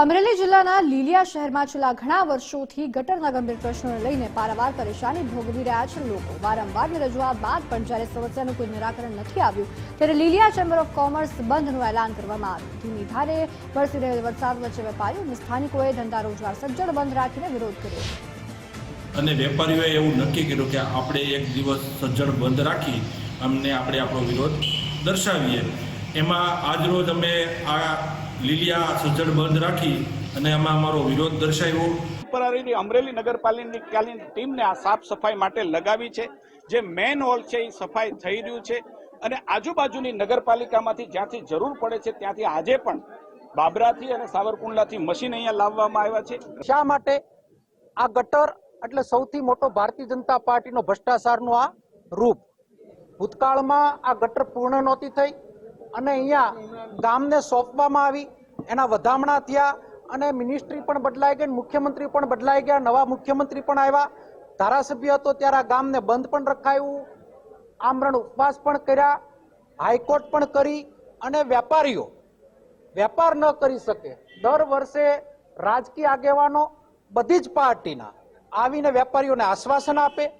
અમરેલી જિલ્લાના લીલિયા શહેરમાં છેલ્લા ઘણા વર્ષોથી ગટરના ગંભીર પ્રશ્નોને લઈને પારાવાર પરેશાની ભોગવી રહ્યા છે લોકો. વારંવારની રજૂઆત બાદ પણ જ્યારે સમસ્યાનું કોઈ નિરાકરણ નથી આવ્યું, ત્યારે લીલિયા ચેમ્બર ઓફ કોમર્સ બંધનું એલાન કરવામાં આવ્યું. ધીમી ધારે વરસી રહેલ વરસાદ વચ્ચે વેપારીઓ અને સ્થાનિકોએ ધંધા રોજગાર સજ્જડ બંધ રાખીને વિરોધ કર્યો. અને વેપારીઓએ એવું નક્કી કર્યું કે આપણે એક દિવસ સજ્જડ બંધ રાખી અમને આપણે આપણો વિરોધ દર્શાવીએ. એમાં આજરોજ અમે આ લીલિયા સજ્જડ બંધ રાખી અને એમાં અમારો વિરોધ દર્શાવ્યો. ટેમ્પરરી અમરેલી નગરપાલિકાની ટીમને આ સાફ સફાઈ માટે લગાવી છે? જે મેન હોલ છે એ સફાઈ થઈ રહ્યું છે અને આજુબાજુની નગરપાલિકામાંથી જ્યાંથી જરૂર પડે છે ત્યાંથી આજે પણ બાબરાથી અને સાવરકુંડલાથી મશીન અહીંયા લાવવામાં આવ્યા છે. શા માટે આ ગટર એટલે સૌથી મોટો ભારતીય જનતા પાર્ટીનો ભ્રષ્ટાચારનું આ રૂપ? ભૂતકાળમાં આ ગટર પૂર્ણ નહોતી થઈ. અને અહીંયા ગામને સોંપવામાં આવી, એના વધામણા થયા અને મિનિસ્ટ્રી પણ બદલાઈ ગઈ, મુખ્યમંત્રી પણ બદલાઈ ગયા, નવા મુખ્યમંત્રી પણ આવ્યા. ધારાસભ્ય હતો ત્યારે આ ગામને બંધ પણ રખાયું, આમરણ ઉપવાસ પણ કર્યા, હાઈકોર્ટ પણ કરી અને વેપારીઓ, વેપાર ન કરી શકે. દર વર્ષે રાજકીય આગેવાનો બધી જ પાર્ટીના આવીને વેપારીઓને આશ્વાસન આપે